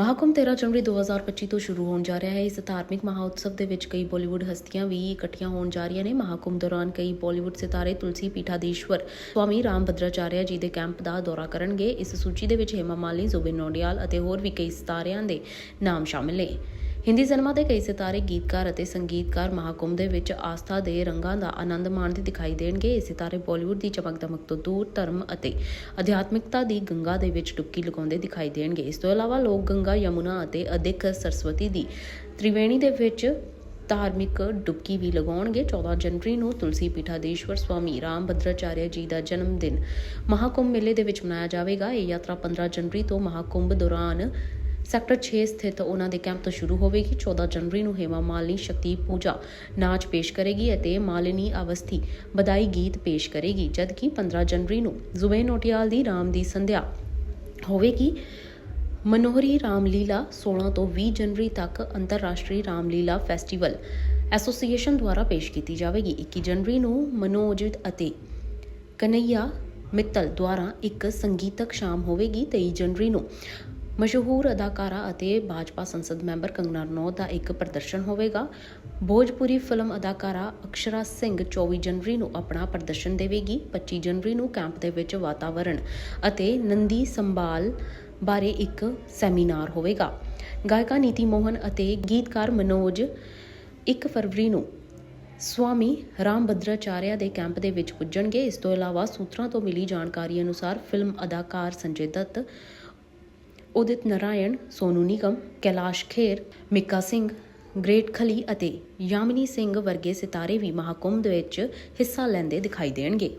ਮਹਾਕੁੰਭ 13 ਜਨਵਰੀ 2025 ਤੋਂ ਸ਼ੁਰੂ ਹੋਣ ਜਾ ਰਿਹਾ ਹੈ। ਇਸ ਧਾਰਮਿਕ ਮਹਾਉਤਸਵ ਦੇ ਵਿੱਚ ਕਈ ਬਾਲੀਵੁੱਡ ਹਸਤੀਆਂ ਵੀ ਇਕੱਠੀਆਂ ਹੋਣ ਜਾ ਰਹੀਆਂ ਨੇ। ਮਹਾਕੁੰਭ ਦੌਰਾਨ ਕਈ ਬਾਲੀਵੁੱਡ ਸਿਤਾਰੇ, ਤੁਲਸੀ ਪੀਠਾਦੀਸ਼ਵਰ ਸਵਾਮੀ ਰਾਮ ਭਦਰਾਚਾਰਿਆ ਜੀ ਦੇ ਕੈਂਪ ਦਾ ਦੌਰਾ ਕਰਨਗੇ। ਇਸ ਸੂਚੀ ਦੇ ਵਿੱਚ ਹੇਮਾ ਮਾਲੀ, ਜ਼ੁਬਿਨ ਨੋਡੀਆਲ ਅਤੇ ਹੋਰ ਵੀ ਕਈ ਸਿਤਾਰਿਆਂ ਦੇ ਨਾਮ ਸ਼ਾਮਿਲ ਨੇ। ਹਿੰਦੀ ਸਿਨੇਮਾ ਦੇ ਕਈ ਸਿਤਾਰੇ ਗੀਤਕਾਰ ਅਤੇ ਸੰਗੀਤਕਾਰ ਮਹਾਕੁੰਭ ਦੇ ਵਿੱਚ ਆਸਥਾ ਦੇ ਰੰਗਾਂ ਦਾ ਆਨੰਦ ਮਾਣਦੇ ਦਿਖਾਈ ਦੇਣਗੇ। ਇਹ ਸਿਤਾਰੇ ਬਾਲੀਵੁੱਡ ਦੀ ਚਮਕ ਦਮਕ ਤੋਂ ਦੂਰ, ਧਰਮ ਅਤੇ ਅਧਿਆਤਮਿਕਤਾ ਦੀ ਗੰਗਾ ਦੇ ਵਿੱਚ ਡੁਬਕੀ ਲਗਾਉਂਦੇ ਦਿਖਾਈ ਦੇਣਗੇ। ਇਸ ਤੋਂ ਇਲਾਵਾ ਲੋਕ ਗੰਗਾ, ਯਮੁਨਾ ਅਤੇ ਅਧਿਕ ਸਰਸਵਤੀ ਦੀ ਤ੍ਰਿਵੇਣੀ ਦੇ ਵਿੱਚ ਧਾਰਮਿਕ ਡੁਬਕੀ ਵੀ ਲਗਾਉਣਗੇ। 14 ਜਨਵਰੀ ਨੂੰ ਤੁਲਸੀ ਪੀਠਾਦੀਸ਼ਵਰ ਸਵਾਮੀ ਰਾਮ ਭਦਰਾਚਾਰਿਆ ਜੀ ਦਾ ਜਨਮ ਦਿਨ ਮਹਾਕੁੰਭ ਮੇਲੇ ਦੇ ਵਿੱਚ ਮਨਾਇਆ ਜਾਵੇਗਾ। ਇਹ ਯਾਤਰਾ 15 ਜਨਵਰੀ ਤੋਂ ਮਹਾਕੁੰਭ ਦੌਰਾਨ ਸੈਕਟਰ 6 ਸਥਿਤ ਉਹਨਾਂ ਦੇ ਕੈਂਪ ਤੋਂ ਸ਼ੁਰੂ ਹੋਵੇਗੀ। 14 ਜਨਵਰੀ ਨੂੰ ਹੇਮਾ ਮਾਲਿਨੀ ਸ਼ਕਤੀ ਪੂਜਾ ਨਾਚ ਪੇਸ਼ ਕਰੇਗੀ ਅਤੇ ਮਾਲਿਨੀ ਅਵਸਥੀ ਬਧਾਈ ਗੀਤ ਪੇਸ਼ ਕਰੇਗੀ, ਜਦਕਿ 15 ਜਨਵਰੀ ਨੂੰ ਜ਼ੁਬੈਨ ਨੋਟਿਆਲ ਦੀ ਰਾਮ ਦੀ ਸੰਧਿਆ ਹੋਵੇਗੀ। ਮਨੋਹਰੀ ਰਾਮਲੀਲਾ 16 ਤੋਂ 20 ਜਨਵਰੀ ਤੱਕ ਅੰਤਰਰਾਸ਼ਟਰੀ ਰਾਮਲੀਲਾ ਫੈਸਟੀਵਲ ਐਸੋਸੀਏਸ਼ਨ ਦੁਆਰਾ ਪੇਸ਼ ਕੀਤੀ ਜਾਵੇਗੀ। 21 ਜਨਵਰੀ ਨੂੰ ਮਨੋਜਿਤ ਅਤੇ ਕਨਈਆ ਮਿੱਤਲ ਦੁਆਰਾ ਇੱਕ ਸੰਗੀਤਕ ਸ਼ਾਮ ਹੋਵੇਗੀ। 23 ਜਨਵਰੀ ਨੂੰ ਮਸ਼ਹੂਰ ਅਦਾਕਾਰਾ ਅਤੇ ਭਾਜਪਾ ਸੰਸਦ ਮੈਂਬਰ ਕੰਗਨਾ ਰਣੌਤ ਦਾ ਇੱਕ ਪ੍ਰਦਰਸ਼ਨ ਹੋਵੇਗਾ। ਭੋਜਪੁਰੀ ਫਿਲਮ ਅਦਾਕਾਰਾ ਅਕਸ਼ਰਾ ਸਿੰਘ 24 ਜਨਵਰੀ ਨੂੰ ਆਪਣਾ ਪ੍ਰਦਰਸ਼ਨ ਦੇਵੇਗੀ। 25 ਜਨਵਰੀ ਨੂੰ ਕੈਂਪ ਦੇ ਵਿੱਚ ਵਾਤਾਵਰਣ ਅਤੇ ਨੰਦੀ ਸੰਭਾਲ ਬਾਰੇ ਇੱਕ ਸੈਮੀਨਾਰ ਹੋਵੇਗਾ। ਗਾਇਕਾ ਨੀਤੀ ਮੋਹਨ ਅਤੇ ਗੀਤਕਾਰ ਮਨੋਜ 1 ਫਰਵਰੀ ਨੂੰ ਸਵਾਮੀ ਰਾਮ ਭਦਰਾਚਾਰਿਆ ਦੇ ਕੈਂਪ ਦੇ ਵਿੱਚ ਪੁੱਜਣਗੇ। ਇਸ ਤੋਂ ਇਲਾਵਾ ਸੂਤਰਾਂ ਤੋਂ ਮਿਲੀ ਜਾਣਕਾਰੀ ਅਨੁਸਾਰ ਫਿਲਮ ਅਦਾਕਾਰ ਸੰਜੇ ਦੱਤ ਉਦਿਤ ਨਾਰਾਇਣ, ਸੋਨੂ ਨਿਗਮ, ਕੈਲਾਸ਼ ਖੇਰ, ਮਿੱਕਾ ਸਿੰਘ, ਗ੍ਰੇਟ ਖਲੀ ਅਤੇ ਯਾਮਿਨੀ ਸਿੰਘ ਵਰਗੇ ਸਿਤਾਰੇ ਵੀ ਮਹਾਕੁੰਭ ਦੇ ਵਿੱਚ ਹਿੱਸਾ ਲੈਂਦੇ ਦਿਖਾਈ ਦੇਣਗੇ।